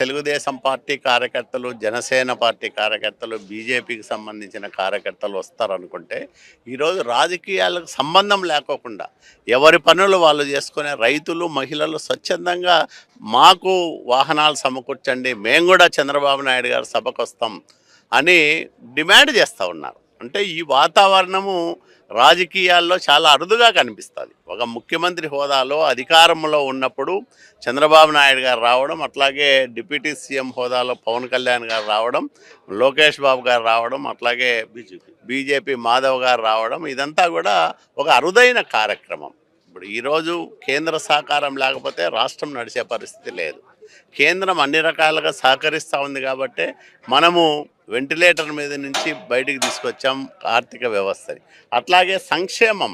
Telugu Desam party కార్యకర్తలు Janasena party కార్యకర్తలు బీజేపీకి సంబంధించిన కార్యకర్తలు వస్తారనుకుంటే ఈరోజు రాజకీయాలకు సంబంధం లేకోకుండా ఎవరి పనులు వాళ్ళు చేసుకునే రైతులు మహిళలు స్వచ్ఛందంగా మాకు వాహనాలు సమకూర్చండి మేము కూడా చంద్రబాబు నాయుడు గారు సభకు వస్తాం అని డిమాండ్ చేస్తూ ఉన్నారు. అంటే ఈ వాతావరణము రాజకీయాల్లో చాలా అరుదుగా కనిపిస్తుంది. ఒక ముఖ్యమంత్రి హోదాలో అధికారంలో ఉన్నప్పుడు చంద్రబాబు నాయుడు గారు రావడం అట్లాగే డిప్యూటీ సీఎం హోదాలో పవన్ కళ్యాణ్ గారు రావడం లోకేష్ బాబు గారు రావడం అట్లాగే బీజేపీ బీజేపీ మాధవ్ గారు రావడం ఇదంతా కూడా ఒక అరుదైన కార్యక్రమం. ఇప్పుడు ఈరోజు కేంద్ర సహకారం లేకపోతే రాష్ట్రం నడిచే పరిస్థితి లేదు. కేంద్రం అన్ని రకాలుగా సహకరిస్తూ ఉంది కాబట్టి మనము వెంటిలేటర్ మీద నుంచి బయటికి తీసుకొచ్చాం ఆర్థిక వ్యవస్థని అట్లాగే సంక్షేమం.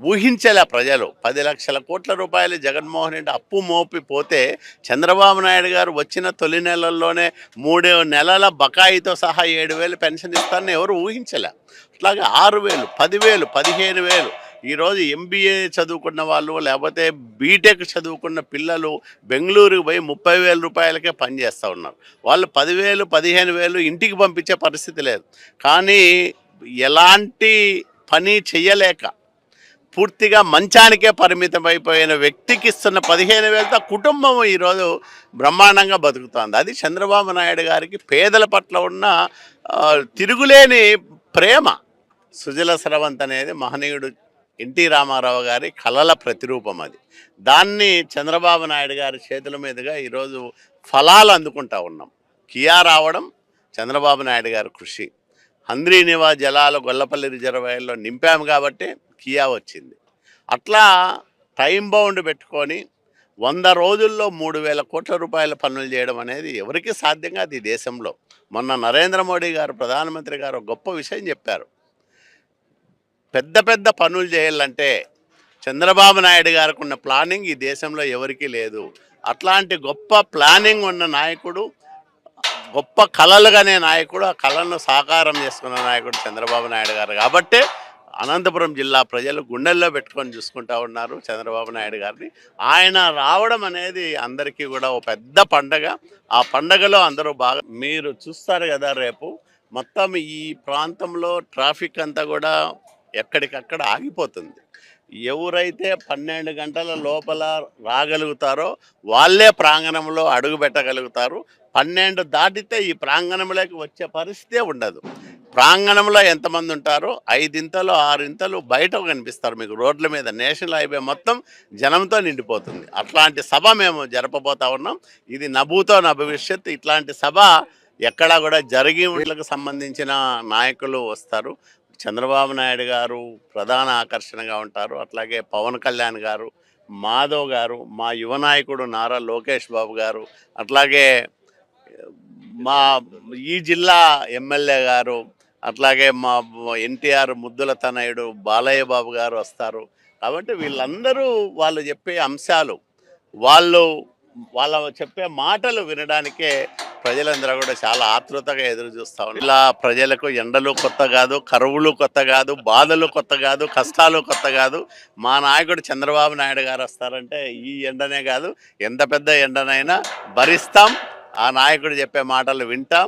ఊహించలే ప్రజలు. పది లక్షల కోట్ల రూపాయలు జగన్మోహన్ రెడ్డి అప్పు మోపిపోతే చంద్రబాబు నాయుడు గారు వచ్చిన తొలి నెలల్లోనే మూడు నెలల బకాయితో సహా ఏడు వేలు పెన్షన్ ఇస్తారని ఎవరు ఊహించలే. అట్లాగే ఆరు వేలు పదివేలు పదిహేను వేలు ఈరోజు ఎంబీఏ చదువుకున్న వాళ్ళు లేకపోతే బీటెక్ చదువుకున్న పిల్లలు బెంగళూరుకు పోయి ముప్పై వేల రూపాయలకే పనిచేస్తూ ఉన్నారు. వాళ్ళు పదివేలు పదిహేను వేలు ఇంటికి పంపించే పరిస్థితి లేదు. కానీ ఎలాంటి పని చెయ్యలేక పూర్తిగా మంచానికే పరిమితమైపోయిన వ్యక్తికి ఇస్తున్న పదిహేను వేలతో కుటుంబం ఈరోజు బ్రహ్మాండంగా బతుకుతోంది. అది చంద్రబాబు నాయుడు గారికి పేదల పట్ల ఉన్న తిరుగులేని ప్రేమ. సుజల స్రవంత్ అనేది మహనీయుడు ఎన్టీ రామారావు గారి కళల ప్రతిరూపం అది. దాన్ని చంద్రబాబు నాయుడు గారి చేతుల మీదుగా ఈరోజు ఫలాలు అందుకుంటా ఉన్నాం. కియా రావడం చంద్రబాబు నాయుడు గారి కృషి. హంద్రీనివా జలాలు గొల్లపల్లి రిజర్వాయర్లో నింపాము కాబట్టి కియా వచ్చింది. అట్లా టైం బౌండ్ పెట్టుకొని వంద రోజుల్లో మూడు వేల కోట్ల రూపాయల పనులు చేయడం అనేది ఎవరికి సాధ్యం కాదు ఈ దేశంలో. మొన్న నరేంద్ర మోడీ గారు ప్రధానమంత్రి గారు గొప్ప విషయం చెప్పారు. పెద్ద పెద్ద పనులు చేయాలంటే చంద్రబాబు నాయుడు గారికి ఉన్న ప్లానింగ్ ఈ దేశంలో ఎవరికీ లేదు. అట్లాంటి గొప్ప ప్లానింగ్ ఉన్న నాయకుడు గొప్ప కళలుగానే నాయకుడు ఆ కళలను సాకారం చేసుకున్న నాయకుడు చంద్రబాబు నాయుడు గారు. కాబట్టే అనంతపురం జిల్లా ప్రజలు గుండెల్లో పెట్టుకొని చూసుకుంటా ఉన్నారు చంద్రబాబు నాయుడు గారిని. ఆయన రావడం అనేది అందరికీ కూడా ఒక పెద్ద పండగ. ఆ పండగలో అందరూ బాగా మీరు చూస్తారు కదా రేపు. మొత్తం ఈ ప్రాంతంలో ట్రాఫిక్ అంతా కూడా ఎక్కడికక్కడ ఆగిపోతుంది. ఎవరైతే పన్నెండు గంటల లోపల రాగలుగుతారో వాళ్ళే ప్రాంగణంలో అడుగు పెట్టగలుగుతారు. పన్నెండు దాటితే ఈ ప్రాంగణంలోకి వచ్చే పరిస్థితే ఉండదు. ప్రాంగణంలో ఎంతమంది ఉంటారో ఐదింతలు ఆరింతలు బయట కనిపిస్తారు మీకు. రోడ్ల మీద నేషనల్ హైవే మొత్తం జనంతో నిండిపోతుంది. అట్లాంటి సభ మేము జరపబోతా ఉన్నాం. ఇది నభూతో నా భవిష్యత్ ఇట్లాంటి సభ ఎక్కడా కూడా జరిగి వీళ్ళకి సంబంధించిన నాయకులు వస్తారు. చంద్రబాబు నాయుడు గారు ప్రధాన ఆకర్షణగా ఉంటారు. అట్లాగే పవన్ కళ్యాణ్ గారు మాధవ్ గారు మా యువ నాయకుడు నారా లోకేష్ బాబు గారు అట్లాగే మా ఈ జిల్లా ఎమ్మెల్యే గారు అట్లాగే మా ఎన్టీఆర్ ముద్దుల తనయుడు బాలయ్య బాబు గారు వస్తారు. కాబట్టి వీళ్ళందరూ వాళ్ళు చెప్పే అంశాలు వాళ్ళు వాళ్ళ చెప్పే మాటలు వినడానికే ప్రజలందరూ కూడా చాలా ఆతృతగా ఎదురు చూస్తా ఉన్నారు. ఇలా ప్రజలకు ఎండలు కొత్త కాదు కరువులు కొత్త కాదు బాధలు కొత్త కాదు కష్టాలు కొత్త కాదు. మా నాయకుడు చంద్రబాబు నాయుడు గారు వస్తారంటే ఈ ఎండనే కాదు ఎంత పెద్ద ఎండనైనా భరిస్తాం. ఆ నాయకుడు చెప్పే మాటలు వింటాం.